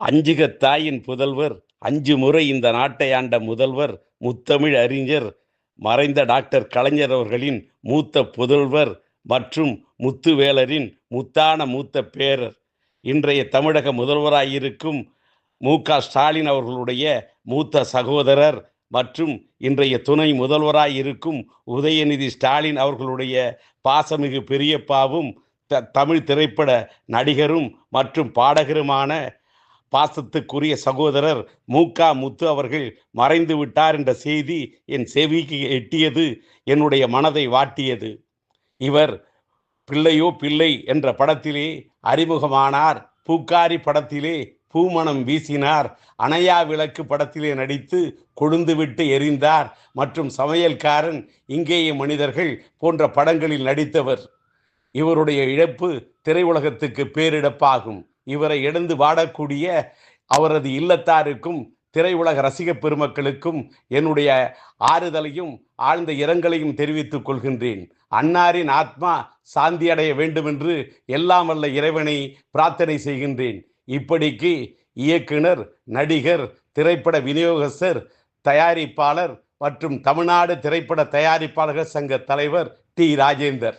அஞ்சுக தாயின் புதல்வர் அஞ்சு முறை இந்த நாட்டை ஆண்ட முதல்வர் முத்தமிழ் அறிஞர் மறைந்த டாக்டர் கலைஞர் அவர்களின் மூத்த புதல்வர் மற்றும் முத்துவேலரின் முத்தான மூத்த பேரர். இன்றைய தமிழக முதல்வராயிருக்கும் மு க ஸ்டாலின் அவர்களுடைய மூத்த சகோதரர் மற்றும் இன்றைய துணை முதல்வராயிருக்கும் உதயநிதி ஸ்டாலின் அவர்களுடைய பாசமிகு பெரியப்பாவும் த தமிழ் திரைப்பட நடிகரும் மற்றும் பாடகருமான பாசத்துக்குரிய சகோதரர் மூகா முத்து அவர்கள் மறைந்து விட்டார் என்ற செய்தி என் செவிக்கு எட்டியது என்னுடைய மனதை வாட்டியது. இவர் பிள்ளையோ பிள்ளை என்ற படத்திலே அறிமுகமானார். பூக்காரி படத்திலே பூமணம் வீசினார். அணையா விளக்கு படத்திலே நடித்து கொழுந்துவிட்டு எரிந்தார். மற்றும் சமையல்காரன் இங்கேயே மனிதர்கள் போன்ற படங்களில் நடித்தவர். இவருடைய இழப்பு திரையுலகத்துக்கு பேரிழப்பாகும். இவரை இழந்து வாடக்கூடிய அவரது இல்லத்தாருக்கும் திரையுலக ரசிக பெருமக்களுக்கும் என்னுடைய ஆறுதலையும் ஆழ்ந்த இரங்கலையும் தெரிவித்துக் கொள்கின்றேன். அன்னாரின் ஆத்மா சாந்தியடைய வேண்டுமென்று வேண்டும் என்று எல்லாம் வல்ல இறைவனை பிரார்த்தனை செய்கின்றேன். இப்படிக்கு இயக்குனர் நடிகர் திரைப்பட விநியோகஸ்தர் தயாரிப்பாளர் மற்றும் தமிழ்நாடு திரைப்பட தயாரிப்பாளர்கள் சங்க தலைவர் டி. ராஜேந்தர்.